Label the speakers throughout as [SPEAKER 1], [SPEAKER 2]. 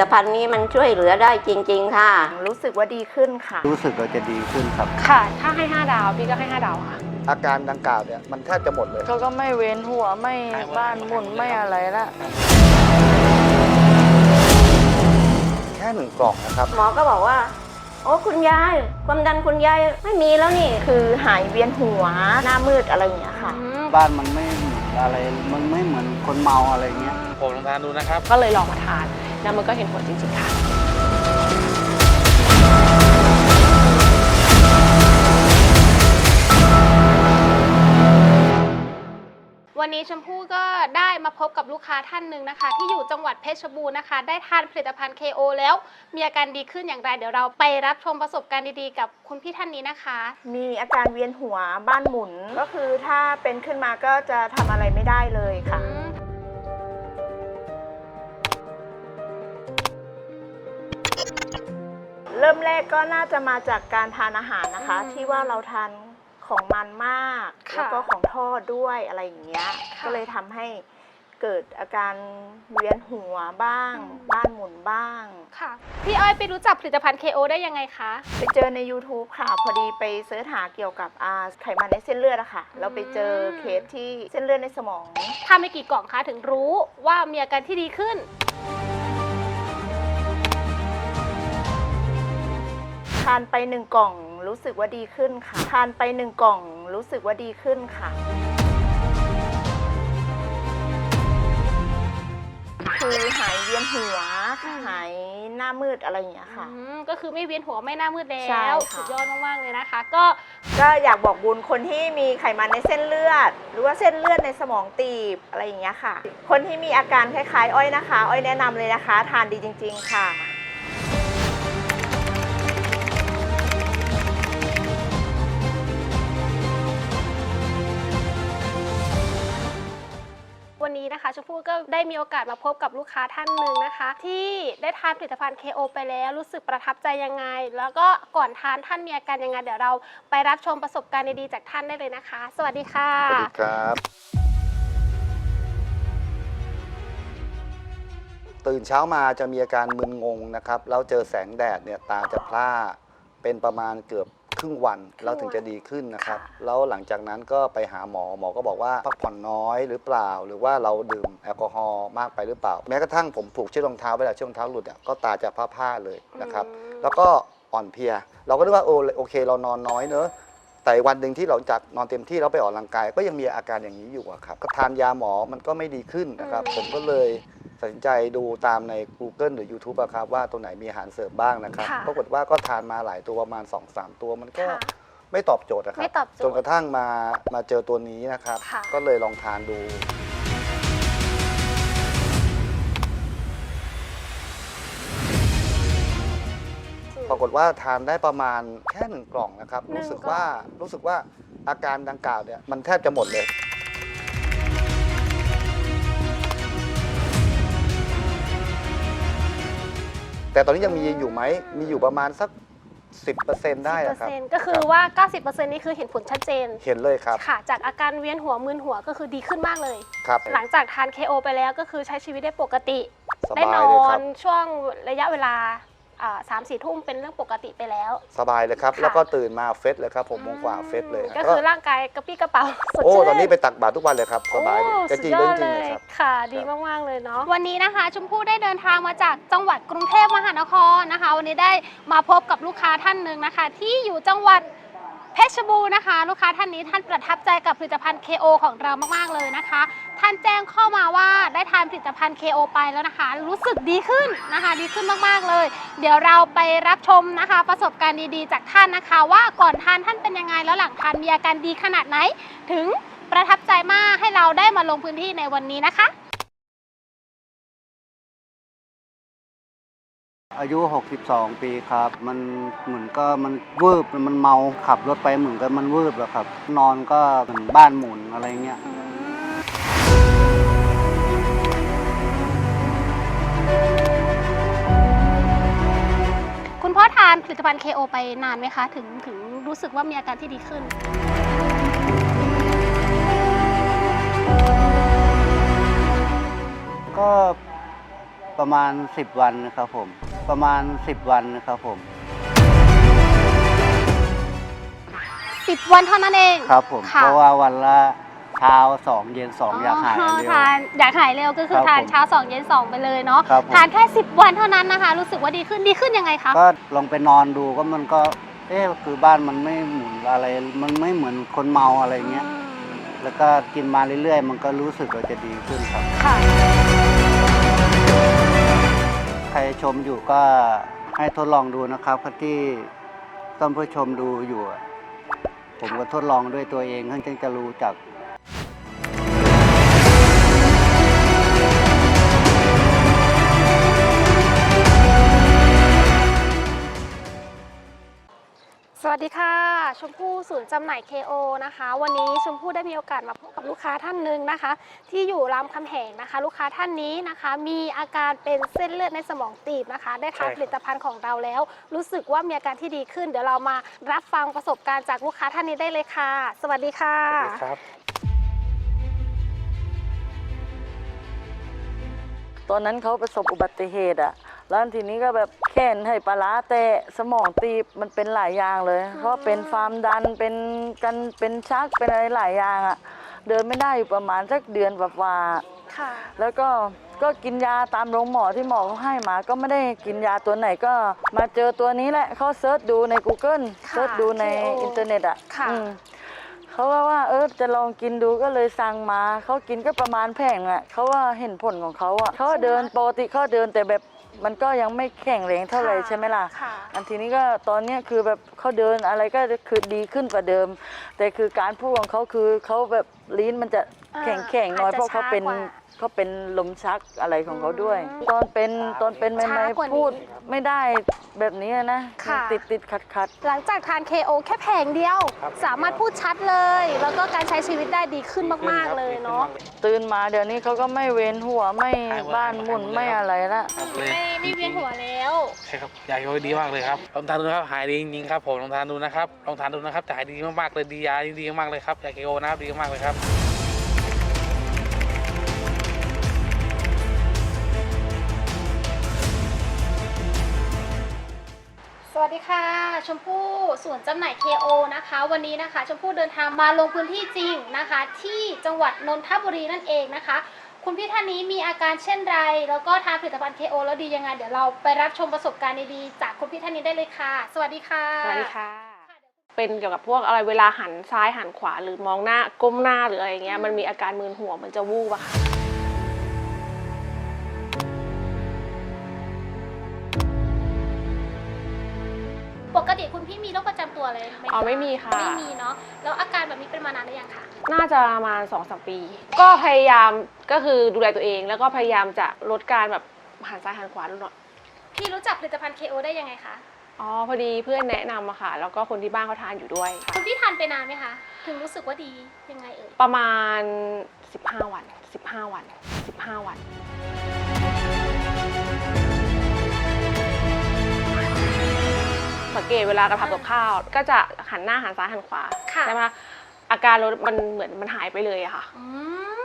[SPEAKER 1] ตภัณฑ์นี้มันช่วยเหลือได้จริง ๆ ค่ะ
[SPEAKER 2] รู้สึกว่าดีขึ้นค่ะ
[SPEAKER 3] รู้สึกว่าจะดีขึ้นครับ
[SPEAKER 4] ค่ะ ถ้าให้ 5 ดาว พี่ก็ให้ 5 ดาวค่ะ
[SPEAKER 3] อาการดังกล่าวเนี่ยมันแทบจะหมดเลย
[SPEAKER 2] เขาก็ไม่เว้นหัวไม่บ้านหมุนไม่อะไรละ
[SPEAKER 3] แค่หนึ่งกล่องนะครับ
[SPEAKER 1] หมอก็บอกว่า โอ้คุณยายความดันคุณยายไม่มีแล้วนี่
[SPEAKER 2] คือหายเวียนหัวหน้ามืดอะไรอย่างเงี้ยค่ะ
[SPEAKER 3] บ้านมันไม่เหมือนอะไร มันไม่เหมือนคนเมาอะไรเงี้ย
[SPEAKER 5] ผมลองทานดูนะครับ
[SPEAKER 4] ก็เลยลองมาทาน แล้วมันก็เห็นผลจริงๆค่ะวันนี้ชมพู่ก็ได้มาพบกับลูกค้าท่านหนึ่งนะคะ ที่อยู่จังหวัดเพชรบูรณ์นะคะ ได้ทานผลิตภัณฑ์ KO แล้วมีอาการดีขึ้นอย่างไร เดี๋ยวเราไปรับชมประสบการณ์ดีๆ กับคุณพี่ท่านนี้นะคะ
[SPEAKER 2] มีอาการเวียนหัวบ้านหมุนก็คือถ้าเป็นขึ้นมาก็จะทำอะไรไม่ได้เลยค่ะ เริ่มแรกก็น่าจะมาจากการทานอาหารนะคะ
[SPEAKER 4] อืม
[SPEAKER 2] ที่ว่าเราทานของมันมาก
[SPEAKER 4] ค่ะ
[SPEAKER 2] แล้วก็ของทอดด้วยอะไรอย่างเงี้ย
[SPEAKER 4] ค่ะ
[SPEAKER 2] ก็เลยทำให้เกิดอาการเวียนหัวบ้าง
[SPEAKER 4] อืม
[SPEAKER 2] บ้านหมุนบ้าง
[SPEAKER 4] ค่ะ พี่อ้อยไปรู้จักผลิตภัณฑ์ KO ได้ยังไงคะ
[SPEAKER 2] ไปเจอใน YouTube ค่ะ พอดีไปเสิร์ชหาเกี่ยวกับอ่าไขมันในเส้นเลือดอะค่ะ
[SPEAKER 4] อืม
[SPEAKER 2] แล้วไปเจอเคสที่เส้นเลือดในสมอง
[SPEAKER 4] ทำไปกี่กล่องคะถึงรู้ว่ามีอาการที่ดีขึ้น
[SPEAKER 2] ทานไปหนึ่งกล่องรู้สึกว่าดีขึ้นค่ะ ทานไปหนึ่งกล่องรู้สึกว่าดีขึ้นค่ะ คือหายเวียนหัว
[SPEAKER 4] อืม
[SPEAKER 2] หายหน้ามืดอะไรอย่างเงี้ยค่ะ
[SPEAKER 4] อืมก็คือไม่เวียนหัวไม่หน้ามืดแล้
[SPEAKER 2] ใช่
[SPEAKER 4] ว
[SPEAKER 2] ค่ะ
[SPEAKER 4] สุดยอดมากๆเลยนะคะ ก็
[SPEAKER 2] ก็อยากบอกบุญคนที่มีไขมันในเส้นเลือด หรือว่าเส้นเลือดในสมองตีบอะไรอย่างเงี้ยค่ะ คนที่มีอาการคล้ายๆ อ้อยนะคะ อ้อยแนะนำเลยนะคะ ทานดีจริง ๆ ค่ะ
[SPEAKER 4] นนี้นะคะชมพู่ก็ได้มีโอกาสมาพบกับลูกค้าท่านหนึ่งนะคะ ที่ได้ทานผลิตภัณฑ์ KO ไปแล้ว รู้สึกประทับใจยังไง แล้วก็ก่อนทานท่านมีอาการยังไงเดี๋ยวเราไปรับชมประสบการณ์ดีๆจากท่านได้เลยนะคะ สวัสดีค่ะ
[SPEAKER 3] สวัสดีครับ ตื่นเช้ามาจะมีอาการมึนงงนะครับ แล้วเจอแสงแดดเนี่ยตาจะพร่าเป็นประมาณเกือบ ครึ่งวันเราถึงจะดีขึ้นนะครับ
[SPEAKER 4] ค่ะ
[SPEAKER 3] แล้วหลังจากนั้นก็ไปหาหมอหมอก็บอกว่าพักผ่อนน้อยหรือเปล่า หรือว่าเราดื่มแอลกอฮอล์มากไปหรือเปล่า แม้กระทั่งผมผูกเชือกรองเท้าเวลาเชือกรองเท้าหลุดอะก็ตาจะพร่าๆเลยนะครับ
[SPEAKER 4] อืม
[SPEAKER 3] แล้วก็อ่อนเพลีย เราก็นึกว่าโอโอเค เรานอนน้อยเนอะแต่วันหนึ่งที่เราจากนอนเต็มที่เราไปออกกำลังกาย ก็ยังมีอาการอย่างนี้อยู่อะครับก็ทานยาหมอมันก็ไม่ดีขึ้นนะครับ ผมก็เลย ตัดสินใจดูตามใน Google หรือ YouTube อะครับว่าตัวไหนมีอาหารเสริมบ้างนะครับ
[SPEAKER 4] ค่ะ
[SPEAKER 3] ปรากฏว่าก็ทานมาหลายตัวประมาณ 2-3 ตัวมันก็
[SPEAKER 4] ค่ะ
[SPEAKER 3] ไม่ตอบโจทย์นะครับ
[SPEAKER 4] ไม่ตอบโจทย์
[SPEAKER 3] จนกระทั่งมามาเจอตัวนี้นะครับ
[SPEAKER 4] ค่ะ
[SPEAKER 3] ก็เลยลองทานดู ปรากฏว่าทานได้ประมาณแค่หนึ่งกล่องนะครับ
[SPEAKER 4] หนึ่ง
[SPEAKER 3] รู้สึก
[SPEAKER 4] กล่อง
[SPEAKER 3] ว่ารู้สึกว่าอาการดังกล่าวเนี่ยมันแทบจะหมดเลย แต่ตอนนี้ยังมีอยู่ไหม มีอยู่ประมาณสัก 10%ได้อะครับ
[SPEAKER 4] 10%ก็คือว่า 90%นี่คือเห็นผลชัดเจน
[SPEAKER 3] เห็นเลยครับ
[SPEAKER 4] ค่ะ จากอาการเวียนหัวมึนหัวก็คือดีขึ้นมากเลย
[SPEAKER 3] ครับ
[SPEAKER 4] หลังจากทาน KO ไปแล้วก็คือใช้ชีวิตได้ปกติ
[SPEAKER 3] ส
[SPEAKER 4] ได้
[SPEAKER 3] บาย
[SPEAKER 4] น
[SPEAKER 3] เลย
[SPEAKER 4] อ
[SPEAKER 3] ครั
[SPEAKER 4] น
[SPEAKER 3] บ
[SPEAKER 4] ช่วงระยะเวลา สามสี่ทุ่มเป็นเรื่องปกติไปแล้ว
[SPEAKER 3] สบายเลยครับ
[SPEAKER 4] ค่ะ
[SPEAKER 3] แล้วก็ตื่นมาเฟสเลยครับผมโมงกว่าเฟสเลย
[SPEAKER 4] ก็คือร่างกายกระปี้กระเป๋าสด
[SPEAKER 3] โอ้
[SPEAKER 4] ชื่น
[SPEAKER 3] ตอนนี้ไปตักบาตรทุกวันเลยครับสบายเลย
[SPEAKER 4] โอ้
[SPEAKER 3] จะ
[SPEAKER 4] สุ
[SPEAKER 3] จริ
[SPEAKER 4] ด
[SPEAKER 3] ง
[SPEAKER 4] ย
[SPEAKER 3] เรื่
[SPEAKER 4] อ
[SPEAKER 3] อง
[SPEAKER 4] ด
[SPEAKER 3] จริ
[SPEAKER 4] เล
[SPEAKER 3] งเลย
[SPEAKER 4] ย
[SPEAKER 3] ครับ
[SPEAKER 4] ค่ะ ดีมาก ๆ เลยเนาะ วันนี้นะคะชมพู่ได้เดินทางมาจากจังหวัดกรุงเทพมหานครนะคะ วันนี้ได้มาพบกับลูกค้าท่านหนึ่งนะคะ ที่อยู่จังหวัด เพชรบูรณ์นะคะ ลูกค้าท่านนี้ท่านประทับใจกับผลิตภัณฑ์ KO ของเรามาก ๆ เลยนะคะ ท่านแจ้งเข้ามาว่าได้ทานผลิตภัณฑ์ KO ไปแล้วนะคะ รู้สึกดีขึ้นนะคะ ดีขึ้นมาก ๆ เลย เดี๋ยวเราไปรับชมนะคะ ประสบการณ์ดีๆ จากท่านนะคะ ว่าก่อนทานท่านเป็นยังไงแล้วหลังทานมีอาการดีขนาดไหน ถึงประทับใจมากให้เราได้มาลงพื้นที่ในวันนี้นะคะ
[SPEAKER 3] อายุ 62 ปีครับ มันเหมือนก็มันวืบมันเมาขับรถไปเหมือนกับมันวืบแล้วครับ นอนก็เหมือนบ้านหมุนอะไรเงี้ย
[SPEAKER 4] คุณพ่อทานผลิตภัณฑ์ KO ไปนานไหมคะ ถึงถึงรู้สึกว่ามีอาการที่ดีขึ้น
[SPEAKER 3] ก็ป
[SPEAKER 5] ประมาณ 10 วันนะครับผม ประมาณ 10 วันนะครับผม
[SPEAKER 4] 10 วันเท่านั้นเอง
[SPEAKER 5] ครับผม
[SPEAKER 4] ค่ะ
[SPEAKER 5] เพราะว่าวันละเช้าสองเย็นสองอยากหายเร็ว
[SPEAKER 4] ทานอยากหายเร็วก็คือ
[SPEAKER 5] ครับ
[SPEAKER 4] ทาน
[SPEAKER 5] ผม
[SPEAKER 4] เช้า2เย็น2ไปเลยเนาะ
[SPEAKER 5] ครับผม
[SPEAKER 4] ทานแค่ 10 วันเท่านั้นนะคะ รู้สึกว่าดีขึ้นดีขึ้นยังไงคะ
[SPEAKER 5] ก็ลองไปนอนดูก็มันก็ เอ๊ะคือบ้านมันไม่หมุนอะไร มันไม่เหมือนคนเมาอะไรเงี้ยแล้วก็กินมาเรื่อยๆ มันก็รู้สึกว่าจะดีขึ้นครับ
[SPEAKER 4] ค่ะ
[SPEAKER 5] ใครชมอยู่ก็ให้ทดลองดูนะครับที่ต้นผู้ชมดูอยู่ ผมก็ทดลองด้วยตัวเองเพิ่งจะรู้จัก
[SPEAKER 4] วัสดีค่ะ ชมพู่ศูนย์จำหน่าย KO นะคะ วันนี้ชมพู่ได้มีโอกาสมาพบกับลูกค้าท่านหนึ่งนะคะ ที่อยู่รามคำแหงนะคะ ลูกค้าท่านนี้นะคะ มีอาการเป็นเส้นเลือดในสมองตีบนะคะ ได้ทาน
[SPEAKER 6] ใช่ครับ
[SPEAKER 4] ผลิตภัณฑ์ของเราแล้ว รู้สึกว่ามีอาการที่ดีขึ้น เดี๋ยวเรามารับฟังประสบการณ์จากลูกค้าท่านนี้ได้เลยค่ะ สวัสดีค่ะ
[SPEAKER 6] สวัสดีครับ
[SPEAKER 7] ตอนนั้นเขาประสบอุบัติเหตุอะ แล้วทีนี้ก็แบบแขนให้ปลาร้าแตะสมองตีบมันเป็นหลายอย่างเลย เพราะเป็นความดันเป็นกันเป็นชักเป็นอะไรหลายอย่างอะเดินไม่ได้อยู่ประมาณสักเดือนกว่าๆ
[SPEAKER 4] ค่ะ
[SPEAKER 7] แล้วก็ก็กินยาตามโรงหมอที่หมอเขาให้มา ก็ไม่ได้กินยาตัวไหนก็มาเจอตัวนี้แหละเขาเซิร์ชดูใน Google
[SPEAKER 4] ค่ะ
[SPEAKER 7] เซิร์ชดูใน
[SPEAKER 4] KO
[SPEAKER 7] อินเทอร์เน็ตอะ
[SPEAKER 4] ค่ะ
[SPEAKER 7] อืมเขาว่าว่าเออจะลองกินดูก็เลยสั่งมาเขากินก็ประมาณแผงอะเขาว่าเห็นผลของเขาอะเขาเดินปกติเขาเดินแต่แบบ มันก็ยังไม่แข็งแรงเท่าไหร่ใช่ไหมล่ะ
[SPEAKER 4] ค่ะ
[SPEAKER 7] อันทีนี้ก็ตอนเนี้ยคือแบบเขาเดินอะไรก็คือดีขึ้นกว่าเดิม แต่คือการพูดของเขาคือเขาแบบ ลิ้นมันจะ
[SPEAKER 4] อ่า
[SPEAKER 7] แข็งแข็งๆหน้อย
[SPEAKER 4] อาจจะ
[SPEAKER 7] เพราะเขาเป็น
[SPEAKER 4] ช้ากว่า
[SPEAKER 7] เขาเป็นลมชักอะไรของเขาด้วย
[SPEAKER 4] อืม
[SPEAKER 7] ตอนเป็นตอนเป็นใหม่
[SPEAKER 4] ช้ากว่านี้
[SPEAKER 7] ๆพูดไม่ได้แบบนี้นะ
[SPEAKER 4] ค่ะ
[SPEAKER 7] ติดติดขัดขัด
[SPEAKER 4] หลังจากทาน KO แค่แผงเดียว
[SPEAKER 6] ครับ
[SPEAKER 4] สามารถพูดชัดเลย แล้วก็การใช้ชีวิตได้ดีขึ้นมาก ๆ เลยเนาะ
[SPEAKER 7] ตื่นมาเดี๋ยวนี้เขาก็ไม่เวียนหัวไม่
[SPEAKER 6] หายหัว
[SPEAKER 7] บ้านหมุน
[SPEAKER 6] หายหมดเลย
[SPEAKER 7] ไม่
[SPEAKER 6] ครับ
[SPEAKER 7] อะไรละ
[SPEAKER 6] ครับเลย
[SPEAKER 4] ไม่ไม่เวียนหัวแล้ว
[SPEAKER 6] ใช่ครับยาเขาดีมากเลยครับลองทานดูนะครับหายดีจริงๆครับผมลองทานดูนะครับลองทานดูนะครับจะหายดีมากๆเลยดียาดีมากๆเลยครับยาเคโอนะครับดีมากๆเลยครับ
[SPEAKER 4] วัสดีค่ะ ชมพู่ศูนย์จำหน่าย KO นะคะ วันนี้นะคะ ชมพู่เดินทางมาลงพื้นที่จริงนะคะ ที่จังหวัดนนทบุรีนั่นเองนะคะ คุณพี่ท่านนี้มีอาการเช่นไร แล้วก็ทานผลิตภัณฑ์ KO แล้วดียังไง เดี๋ยวเราไปรับชมประสบการณ์ดีๆจากคุณพี่ท่านนี้ได้เลยค่ะ สวัสดีค่ะ
[SPEAKER 8] สวัสดีค่ะ เป็นเกี่ยวกับพวกอะไรเวลาหันซ้ายหันขวาหรือมองหน้าก้มหน้าหรืออะไรอย่างเงี้ยมันมีอาการมึนหัวมันจะวูบอะค่ะ
[SPEAKER 4] รคประจำตัวเลยไหม
[SPEAKER 8] อ๋อไม่มีค่ะ
[SPEAKER 4] ไม่มีเนาะแล้วอาการแบบนี้เป็นมานานหรือยังคะ
[SPEAKER 8] น่าจะประมาณสองสามปี ก็พยายามก็คือดูแลตัวเอง แล้วก็พยายามจะลดการแบบหันซ้ายหันขวาลดหน่อย
[SPEAKER 4] พี่รู้จักผลิตภัณฑ์ KO ได้ยังไงคะ
[SPEAKER 8] อ๋อพอดีเพื่อนแนะนำอะค่ะ แล้วก็คนที่บ้านเขาทานอยู่ด้วยค่ะ
[SPEAKER 4] คุณพี่ทานไปนานไหมคะถึงรู้สึกว่าดียังไงเอ่ย
[SPEAKER 8] ประมาณ 15 วัน 15 วัน 15 วัน สังเกตเวลากระทำกับข้าว ก็จะหันหน้าหันซ้ายหันขวา
[SPEAKER 4] ค่ะ
[SPEAKER 8] ใช่ไหมคะอาการรถมันเหมือนมันหายไปเลยอะค่ะ
[SPEAKER 4] อื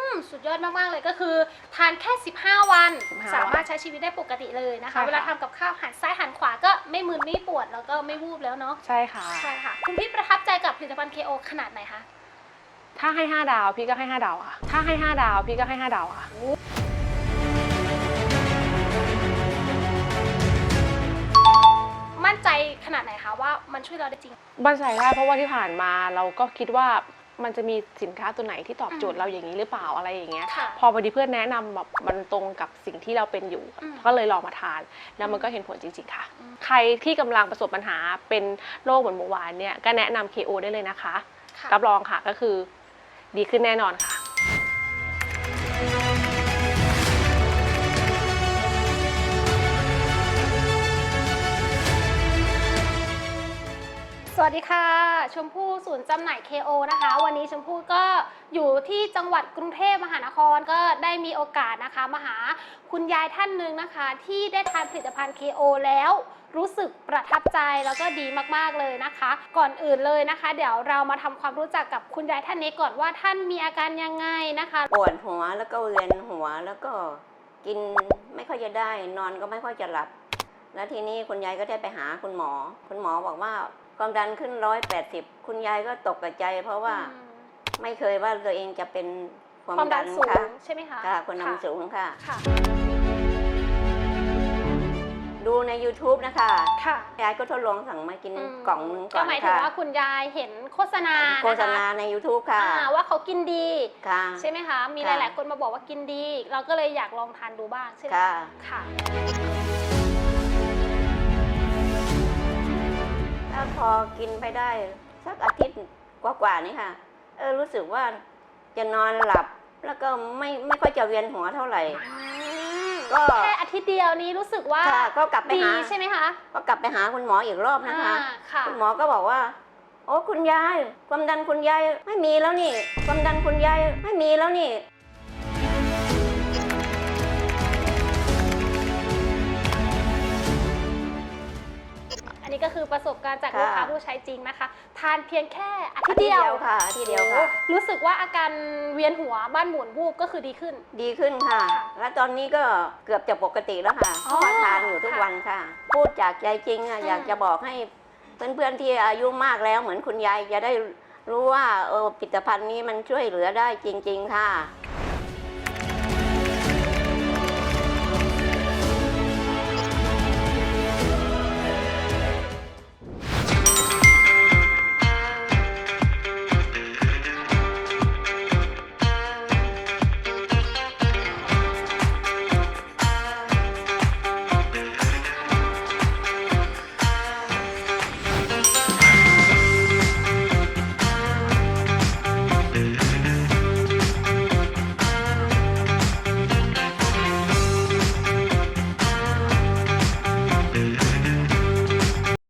[SPEAKER 4] มสุดยอดมาก ๆ เลยก็คือ ทานแค่ 15 วัน
[SPEAKER 8] 15
[SPEAKER 4] สามารถใช้ชีวิตได้ปกติเลยนะคะ
[SPEAKER 8] ใช่ค่ะ
[SPEAKER 4] เวลาทำกับข้าวหันซ้ายหันขวาก็ไม่มึนไม่ปวดแล้วก็ไม่วูบแล้วเนาะ
[SPEAKER 8] ใช่ค่ะ
[SPEAKER 4] ใช่ค่ะ คุณพี่ประทับใจกับผลิตภัณฑ์ KO ขนาดไหนคะ
[SPEAKER 8] ถ้าให้ 5 ดาวพี่ก็ให้ 5 ดาวค่ะ ถ้าให้ 5 ดาวพี่ก็ให้ 5 ดาวค่ะ
[SPEAKER 4] มั่น ขนาดไหนคะว่ามันช่วยเราได้จริง
[SPEAKER 8] บันใจได้เพราะว่าที่ผ่านมาเราก็คิดว่ามันจะมีสินค้าตัวไหนที่ตอบโจท
[SPEAKER 4] อื
[SPEAKER 8] ย์
[SPEAKER 4] ม
[SPEAKER 8] เราอย่างนี้หรือเปล่าอะไรอย่างเงี้ย
[SPEAKER 4] ค่ะ
[SPEAKER 8] พอพอดีเพื่อนแนะนำแบบมันตรงกับสิ่งที่เราเป็นอยู่
[SPEAKER 4] อืม
[SPEAKER 8] ก็เลยลองมาทาน แล้วมันก็เห็นผลจริงๆค่ะ
[SPEAKER 4] อืม
[SPEAKER 8] ใครที่กำลังประสบปัญหาเป็นโรคเหมือนเมื่อวานเนี่ยก็แนะนำ KO ได้เลยนะคะ
[SPEAKER 4] ค่ะ
[SPEAKER 8] รับรองค่ะก็คือดีขึ้นแน่นอนค่ะ
[SPEAKER 4] วัสดีค่ะ ชมพู่ศูนย์จำหน่าย KO นะคะ วันนี้ชมพู่ก็อยู่ที่จังหวัดกรุงเทพมหานครก็ได้มีโอกาสนะคะมาหาคุณยายท่านหนึ่งนะคะ ที่ได้ทานผลิตภัณฑ์ KO แล้วรู้สึกประทับใจแล้วก็ดีมากๆเลยนะคะ ก่อนอื่นเลยนะคะ เดี๋ยวเรามาทำความรู้จักกับคุณยายท่านนี้ก่อนว่าท่านมีอาการยังไงนะคะ
[SPEAKER 9] ปวดหัวแล้วก็เวียนหัวแล้วก็
[SPEAKER 1] กินไม่ค่อยจะได้ นอนก็ไม่ค่อยจะหลับ แล้วทีนี้คุณยายก็ได้ไปหาคุณหมอ คุณหมอบอกว่า ความดันขึ้นร้อยแปดสิบคุณยายก็ตกกระใจ เพราะว่า
[SPEAKER 4] อืม
[SPEAKER 1] ไม่เคยว่าตัวเองจะเป็นความ
[SPEAKER 4] ความดั
[SPEAKER 1] ดั
[SPEAKER 4] น
[SPEAKER 1] น
[SPEAKER 4] สูง
[SPEAKER 1] ค่ะ
[SPEAKER 4] ใช่ไหมคะ
[SPEAKER 1] ค่ะความดันสูงค่ะ
[SPEAKER 4] ค่ะ
[SPEAKER 1] ดูใน YouTube นะคะ
[SPEAKER 4] ค่ะ
[SPEAKER 1] ยายก็ทดลองสั่งมากิน
[SPEAKER 4] อืม
[SPEAKER 1] กล่องหนึงก่
[SPEAKER 4] ก็
[SPEAKER 1] อน
[SPEAKER 4] หมายถึง
[SPEAKER 1] ค่ะ
[SPEAKER 4] ว่าคุณยายเห็นโฆษณานะคะ
[SPEAKER 1] โฆษณาใน YouTube ค่ะ
[SPEAKER 4] อ่าว่าเขากินดี
[SPEAKER 1] ค่ะ
[SPEAKER 4] ใช่ไหมคะ มีห
[SPEAKER 1] ค่ะ
[SPEAKER 4] ลาย ๆ คนมาบอกว่ากินดี เราก็เลยอยากลองทานดูบ้างใช่ไหม
[SPEAKER 1] ค่ะ
[SPEAKER 4] ค่ะ
[SPEAKER 1] พอกินไปได้ สักอาทิตย์กว่าๆนี่ค่ะ เออรู้สึกว่าจะนอนหลับแล้วก็ไม่ไม่ค่อยจะเวียนหัวเท่าไหร่ ก็
[SPEAKER 4] แค่อาทิตย์เดียวนี้รู้สึกว่า
[SPEAKER 1] ค่ะก็กลับไป
[SPEAKER 4] ดี
[SPEAKER 1] หา
[SPEAKER 4] ใช่ไหมคะ
[SPEAKER 1] ก็กลับไปหาคุณหมออีกรอบนะคะ
[SPEAKER 4] อ่าค่ะ
[SPEAKER 1] คุณหมอก็บอกว่า โอ้คุณยาย ความดันคุณยายไม่มีแล้วนี่ ความดันคุณยายไม่มีแล้วนี่
[SPEAKER 4] อันนี้ก็คือประสบการณ์จาก
[SPEAKER 1] ค่ะ
[SPEAKER 4] ลูกค้าผู้ใช้จริงนะคะ ทานเพียงแค่อาทิ
[SPEAKER 1] อา
[SPEAKER 4] ตย์
[SPEAKER 1] ทิตย์
[SPEAKER 4] เดี
[SPEAKER 1] เดี
[SPEAKER 4] ย
[SPEAKER 1] ยววค่ะอาทิตย์เดียวค่ะ
[SPEAKER 4] รู้สึกว่าอาการเวียนหัวบ้านหมุนวูบก็คือดีขึ้น
[SPEAKER 1] ดีขึ้นค่ะ
[SPEAKER 4] ค่ะ
[SPEAKER 1] แล้วตอนนี้ก็เกือบจะปกติแล้วค่ะเพ
[SPEAKER 4] อ๋อ
[SPEAKER 1] ราะว่าทานอยู่ทุก
[SPEAKER 4] ค่ะ
[SPEAKER 1] วันค่ะ พูดจากใจจริงอะ
[SPEAKER 4] อืม
[SPEAKER 1] อยากจะบอกให้เพื่อนๆที่อายุมากแล้วเหมือนคุณยายจะได้รู้ว่าเออผลิตภัณฑ์นี้มันช่วยเหลือได้จริง ๆ ค่ะ